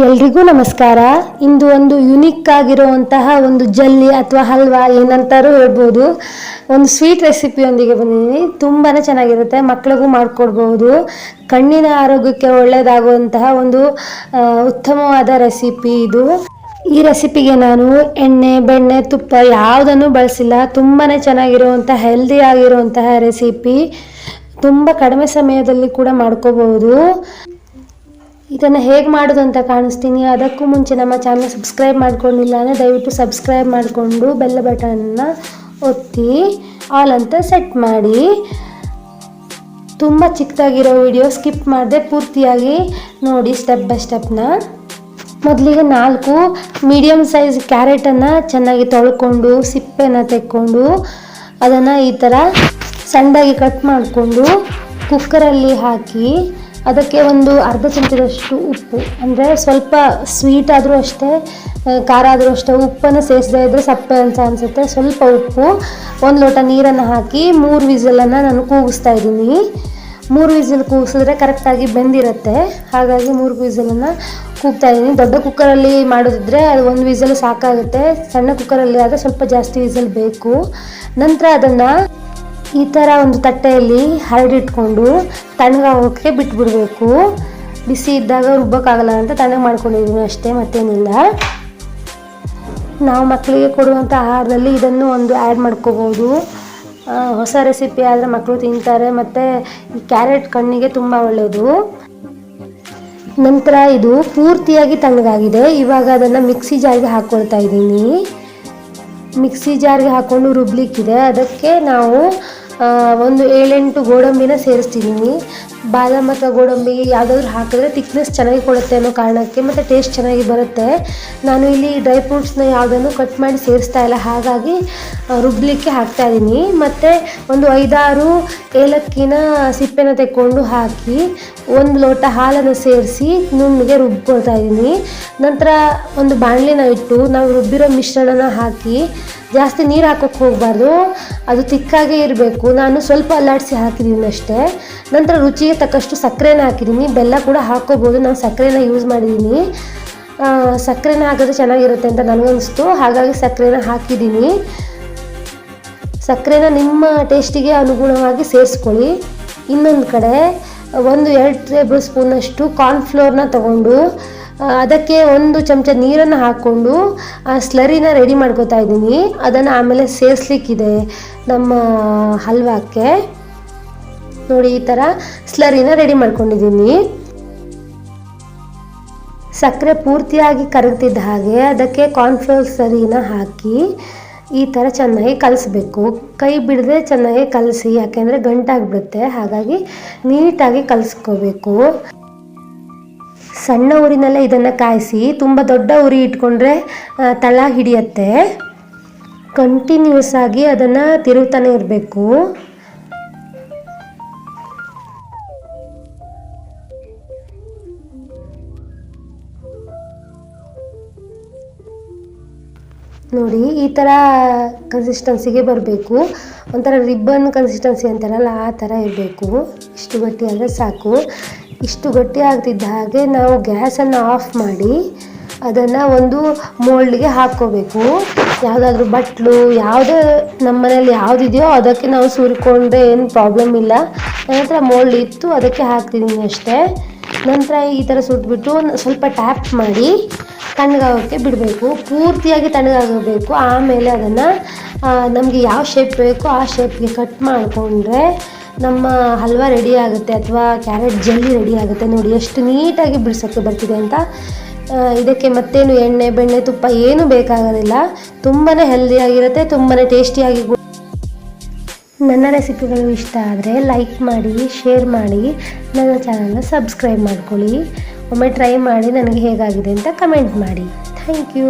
ಎಲ್ರಿಗೂ ನಮಸ್ಕಾರ. ಇಂದು ಒಂದು ಯುನಿಕ್ ಆಗಿರುವಂತಹ ಒಂದು ಜಲ್ಲಿ ಅಥವಾ ಹಲ್ವಾ ಏನಂತಾರೂ ಹೇಳ್ಬೋದು. ಒಂದು ಸ್ವೀಟ್ ರೆಸಿಪಿಯೊಂದಿಗೆ ಬಂದಿದ್ದೀನಿ. ತುಂಬಾ ಚೆನ್ನಾಗಿರುತ್ತೆ. ಮಕ್ಕಳಿಗೂ ಮಾಡಿಕೊಡ್ಬೋದು. ಕಣ್ಣಿನ ಆರೋಗ್ಯಕ್ಕೆ ಒಳ್ಳೆಯದಾಗುವಂತಹ ಒಂದು ಉತ್ತಮವಾದ ರೆಸಿಪಿ ಇದು. ಈ ರೆಸಿಪಿಗೆ ನಾನು ಎಣ್ಣೆ, ಬೆಣ್ಣೆ, ತುಪ್ಪ ಯಾವುದನ್ನು ಬಳಸಿಲ್ಲ. ತುಂಬಾ ಚೆನ್ನಾಗಿರುವಂಥ ಹೆಲ್ದಿ ಆಗಿರುವಂತಹ ರೆಸಿಪಿ ತುಂಬ ಕಡಿಮೆ ಸಮಯದಲ್ಲಿ ಕೂಡ ಮಾಡ್ಕೋಬಹುದು ಇದನ್ನು ಹೇಗೆ ಮಾಡೋದು ಅಂತ ಕಾಣಿಸ್ತೀನಿ. ಅದಕ್ಕೂ ಮುಂಚೆ ನಮ್ಮ ಚಾನಲ್ ಸಬ್ಸ್ಕ್ರೈಬ್ ಮಾಡ್ಕೊಂಡಿಲ್ಲ ಅಂದರೆ ದಯವಿಟ್ಟು ಸಬ್ಸ್ಕ್ರೈಬ್ ಮಾಡಿಕೊಂಡು ಬೆಲ್ಲ ಬಟನ್ನ ಒತ್ತಿ ಆಲ್ ಅಂತ ಸೆಟ್ ಮಾಡಿ. ತುಂಬ ಚಿಕ್ಕದಾಗಿರೋ ವಿಡಿಯೋ ಸ್ಕಿಪ್ ಮಾಡದೆ ಪೂರ್ತಿಯಾಗಿ ನೋಡಿ ಸ್ಟೆಪ್ ಬೈ ಸ್ಟೆಪ್ನ ಮೊದಲಿಗೆ ನಾಲ್ಕು ಮೀಡಿಯಮ್ ಸೈಜ್ ಕ್ಯಾರೆಟನ್ನು ಚೆನ್ನಾಗಿ ತೊಳ್ಕೊಂಡು, ಸಿಪ್ಪೆನ ತೆಕ್ಕೊಂಡು, ಅದನ್ನು ಈ ಥರ ಸಣ್ಣದಾಗಿ ಕಟ್ ಮಾಡಿಕೊಂಡು ಕುಕ್ಕರಲ್ಲಿ ಹಾಕಿ ಅದಕ್ಕೆ ಒಂದು ಅರ್ಧ ಚಮಚದಷ್ಟು ಉಪ್ಪು. ಅಂದರೆ ಸ್ವಲ್ಪ ಸ್ವೀಟ್ ಆದರೂ ಅಷ್ಟೇ ಖಾರ ಆದರೂ ಅಷ್ಟೇ, ಉಪ್ಪನ್ನು ಸೇರಿಸದೇ ಇದ್ದರೆ ಸಪ್ಪೆ ಅಂತ ಅನಿಸುತ್ತೆ. ಸ್ವಲ್ಪ ಉಪ್ಪು, ಒಂದು ಲೋಟ ನೀರನ್ನು ಹಾಕಿ ಮೂರು ವಿಸಲನ್ನು ನಾನು ಕೂಗಿಸ್ತಾ ಇದ್ದೀನಿ. ಮೂರು ವಿಸಲ್ ಕೂಗಿಸಿದ್ರೆ ಕರೆಕ್ಟಾಗಿ ಬೆಂದಿರುತ್ತೆ. ಹಾಗಾಗಿ ಮೂರು ವಿಸಲನ್ನು ಕೂಗ್ತಾ ಇದ್ದೀನಿ. ದೊಡ್ಡ ಕುಕ್ಕರಲ್ಲಿ ಮಾಡೋದಿದ್ರೆ ಅದು ಒಂದು ವಿಸಲ್ ಸಾಕಾಗುತ್ತೆ. ಸಣ್ಣ ಕುಕ್ಕರಲ್ಲಿ ಆದರೆ ಸ್ವಲ್ಪ ಜಾಸ್ತಿ ವಿಸಲ್ ಬೇಕು. ನಂತರ ಅದನ್ನು ಈ ಥರ ಒಂದು ತಟ್ಟೆಯಲ್ಲಿ ಹರಡಿಟ್ಕೊಂಡು ತಣ್ಣಗಾಗೋಕ್ಕೆ ಬಿಟ್ಬಿಡಬೇಕು. ಬಿಸಿ ಇದ್ದಾಗ ರುಬ್ಬಕ್ಕಾಗಲ್ಲ ಅಂತ ತಣ್ಣಗೆ ಮಾಡ್ಕೊಂಡಿದ್ದೀನಿ ಅಷ್ಟೇ, ಮತ್ತೇನಿಲ್ಲ. ನಾವು ಮಕ್ಕಳಿಗೆ ಕೊಡುವಂಥ ಆಹಾರದಲ್ಲಿ ಇದನ್ನು ಒಂದು ಆ್ಯಡ್ ಮಾಡ್ಕೋಬೋದು. ಹೊಸ ರೆಸಿಪಿ ಆದರೆ ಮಕ್ಕಳು ತಿಂತಾರೆ, ಮತ್ತು ಈ ಕ್ಯಾರೆಟ್ ಕಣ್ಣಿಗೆ ತುಂಬ ಒಳ್ಳೆಯದು ನಂತರ ಇದು ಪೂರ್ತಿಯಾಗಿ ತಣ್ಣಗಾಗಿದೆ. ಇವಾಗ ಅದನ್ನು ಮಿಕ್ಸಿ ಜಾರಿಗೆ ಹಾಕ್ಕೊಳ್ತಾ ಇದ್ದೀನಿ. ಮಿಕ್ಸಿ ಜಾರಿಗೆ ಹಾಕ್ಕೊಂಡು ರುಬ್ಲಿಕ್ಕಿದೆ. ಅದಕ್ಕೆ ನಾವು ಒಂದು ಏಳೆಂಟು ಗೋಡಂಬಿನ ಸೇರಿಸ್ತಿದ್ದೀನಿ ಬಾದಾಮ್ ಅಥವಾ ಗೋಡಂಬಿ ಯಾವುದಾದ್ರೂ ಹಾಕಿದ್ರೆ ತಿಕ್ನೆಸ್ ಚೆನ್ನಾಗಿ ಕೊಡುತ್ತೆ ಅನ್ನೋ ಕಾರಣಕ್ಕೆ ಮತ್ತು ಟೇಸ್ಟ್ ಚೆನ್ನಾಗಿ ಬರುತ್ತೆ. ನಾನು ಇಲ್ಲಿ ಡ್ರೈ ಫ್ರೂಟ್ಸ್ನ ಯಾವುದನ್ನು ಕಟ್ ಮಾಡಿ ಸೇರಿಸ್ತಾ ಇಲ್ಲ. ಹಾಗಾಗಿ ರುಬ್ಬಲಿಕ್ಕೆ ಹಾಕ್ತಾ ಇದ್ದೀನಿ ಮತ್ತು ಒಂದು ಐದಾರು ಏಲಕ್ಕಿನ ಸಿಪ್ಪೆನ ತೆಕ್ಕೊಂಡು ಹಾಕಿ ಒಂದು ಲೋಟ ಹಾಲನ್ನು ಸೇರಿಸಿ ನುಣ್ಣಗೆ ರುಬ್ಕೊಳ್ತಾ ಇದ್ದೀನಿ ನಂತರ ಒಂದು ಬಾಣಲಿನ ಇಟ್ಟು ನಾವು ರುಬ್ಬಿರೋ ಮಿಶ್ರಣನ ಹಾಕಿ ಜಾಸ್ತಿ ನೀರು ಹಾಕೋಕ್ಕೆ ಹೋಗಬಾರ್ದು. ಅದು ತಿಕ್ಕಾಗೇ ಇರಬೇಕು. ನಾನು ಸ್ವಲ್ಪ ಅಲ್ಲಾಡಿಸಿ ಹಾಕಿದ್ದೀನಿ ಅಷ್ಟೇ. ನಂತರ ರುಚಿಗೆ ತಕ್ಕಷ್ಟು ಸಕ್ಕರೆನ ಹಾಕಿದ್ದೀನಿ. ಬೆಲ್ಲ ಕೂಡ ಹಾಕ್ಕೋಬೋದು ನಾನು ಸಕ್ಕರೆನ ಯೂಸ್ ಮಾಡಿದ್ದೀನಿ. ಸಕ್ಕರೆನ ಹಾಕಿದ್ರೆ ಚೆನ್ನಾಗಿರುತ್ತೆ ಅಂತ ನನಗನ್ನಿಸ್ತು. ಹಾಗಾಗಿ ಸಕ್ಕರೆನ ಹಾಕಿದ್ದೀನಿ. ಸಕ್ಕರೆನ ನಿಮ್ಮ ಟೇಸ್ಟಿಗೆ ಅನುಗುಣವಾಗಿ ಸೇರಿಸ್ಕೊಳ್ಳಿ. ಇನ್ನೊಂದು ಕಡೆ, ಒಂದು ಎರಡು ಟೇಬಲ್ ಸ್ಪೂನಷ್ಟು ಕಾರ್ನ್ಫ್ಲೋರ್ನ ತಗೊಂಡು ಅದಕ್ಕೆ ಒಂದು ಚಮಚ ನೀರನ್ನು ಹಾಕ್ಕೊಂಡು, ಆ ಸ್ಲರಿನ ರೆಡಿ ಮಾಡ್ಕೋತಾ ಇದ್ದೀನಿ. ಅದನ್ನು ಆಮೇಲೆ ಸೇರಿಸ್ಲಿಕ್ಕಿದೆ ನಮ್ಮ ಹಲ್ವಾಕ್ಕೆ. ನೋಡಿ ಈ ಥರ ಸ್ಲರಿನ ರೆಡಿ ಮಾಡ್ಕೊಂಡಿದ್ದೀನಿ. ಸಕ್ಕರೆ ಪೂರ್ತಿಯಾಗಿ ಕರಗ್ತಿದ್ದ ಹಾಗೆ ಅದಕ್ಕೆ ಕಾರ್ನ್ಫ್ಲೋರ್ ಸರಿನ ಹಾಕಿ ಈ ಥರ ಚೆನ್ನಾಗಿ ಕಲಿಸ್ಬೇಕು. ಕೈ ಬಿಡದೆ ಚೆನ್ನಾಗಿ ಕಲಸಿ, ಯಾಕೆಂದರೆ ಗಂಟಾಗ್ಬಿಡುತ್ತೆ, ಹಾಗಾಗಿ ನೀಟಾಗಿ ಕಲಿಸ್ಕೋಬೇಕು. ಸಣ್ಣ ಊರಿನಲ್ಲೇ ಇದನ್ನು ಕಾಯಿಸಿ, ತುಂಬ ದೊಡ್ಡ ಉರಿ ಇಟ್ಕೊಂಡ್ರೆ ತಳ ಹಿಡಿಯತ್ತೆ. ಕಂಟಿನ್ಯೂಸ್ ಆಗಿ ಅದನ್ನು ತಿರುಗ್ತಾನೆ ಇರಬೇಕು. ನೋಡಿ, ಈ ಥರ ಕನ್ಸಿಸ್ಟೆನ್ಸಿಗೆ ಬರಬೇಕು. ಒಂಥರ ರಿಬ್ಬನ್ ಕನ್ಸಿಸ್ಟೆನ್ಸಿ ಅಂತಾರಲ್ಲ, ಆ ಥರ ಇರಬೇಕು. ಇಷ್ಟು ಗಟ್ಟಿ ಆದರೆ ಸಾಕು. ಇಷ್ಟು ಗಟ್ಟಿ ಆಗ್ತಿದ್ದ ಹಾಗೆ ನಾವು ಗ್ಯಾಸನ್ನು ಆಫ್ ಮಾಡಿ, ಅದನ್ನು ಒಂದು ಮೋಲ್ಡ್ಗೆ ಹಾಕ್ಕೋಬೇಕು. ಯಾವುದಾದ್ರೂ ಬಟ್ಲು, ಯಾವುದೇ ನಮ್ಮ ಮನೇಲಿ ಯಾವುದಿದೆಯೋ ಅದಕ್ಕೆ ನಾವು ಸುರಿಕೊಂಡ್ರೆ ಏನು ಪ್ರಾಬ್ಲಮ್ ಇಲ್ಲ. ನಂತರ ಮೋಲ್ಡ್ ಇತ್ತು, ಅದಕ್ಕೆ ಹಾಕ್ತಿದ್ದೀನಿ ಅಷ್ಟೇ. ನಂತರ ಈ ಥರ ಸುಟ್ಬಿಟ್ಟು ಸ್ವಲ್ಪ ಟ್ಯಾಪ್ ಮಾಡಿ ತಣ್ಣಗಾಗೋಕ್ಕೆ ಬಿಡಬೇಕು, ಪೂರ್ತಿಯಾಗಿ ತಣ್ಣಗಾಗಬೇಕು, ಆಮೇಲೆ ಅದನ್ನು ನಮಗೆ ಯಾವ ಶೇಪ್ ಬೇಕೋ ಆ ಶೇಪ್ಗೆ ಕಟ್ ಮಾಡಿಕೊಂಡ್ರೆ ನಮ್ಮ ಹಲ್ವಾ ರೆಡಿ ಆಗುತ್ತೆ ಅಥವಾ ಕ್ಯಾರೆಟ್ ಜಲ್ಲಿ ರೆಡಿ ಆಗುತ್ತೆ. ನೋಡಿ, ಎಷ್ಟು ನೀಟಾಗಿ ಬಿಡಿಸೋಕ್ಕೆ ಬರ್ತಿದೆ ಅಂತ ಇದಕ್ಕೆ ಮತ್ತೇನು ಎಣ್ಣೆ, ಬೆಣ್ಣೆ, ತುಪ್ಪ ಏನೂ ಬೇಕಾಗೋದಿಲ್ಲ. ತುಂಬಾ ಹೆಲ್ದಿಯಾಗಿರುತ್ತೆ ತುಂಬಾ ಟೇಸ್ಟಿಯಾಗಿ ನನ್ನ ರೆಸಿಪಿಗಳು ಇಷ್ಟ ಆದರೆ ಲೈಕ್ ಮಾಡಿ ಶೇರ್ ಮಾಡಿ. ನನ್ನ ಚಾನಲ್ನ ಸಬ್ಸ್ಕ್ರೈಬ್ ಮಾಡ್ಕೊಳ್ಳಿ. ಒಮ್ಮೆ ಟ್ರೈ ಮಾಡಿ ನನಗೆ ಹೇಗಾಗಿದೆ ಅಂತ ಕಮೆಂಟ್ ಮಾಡಿ. Thank you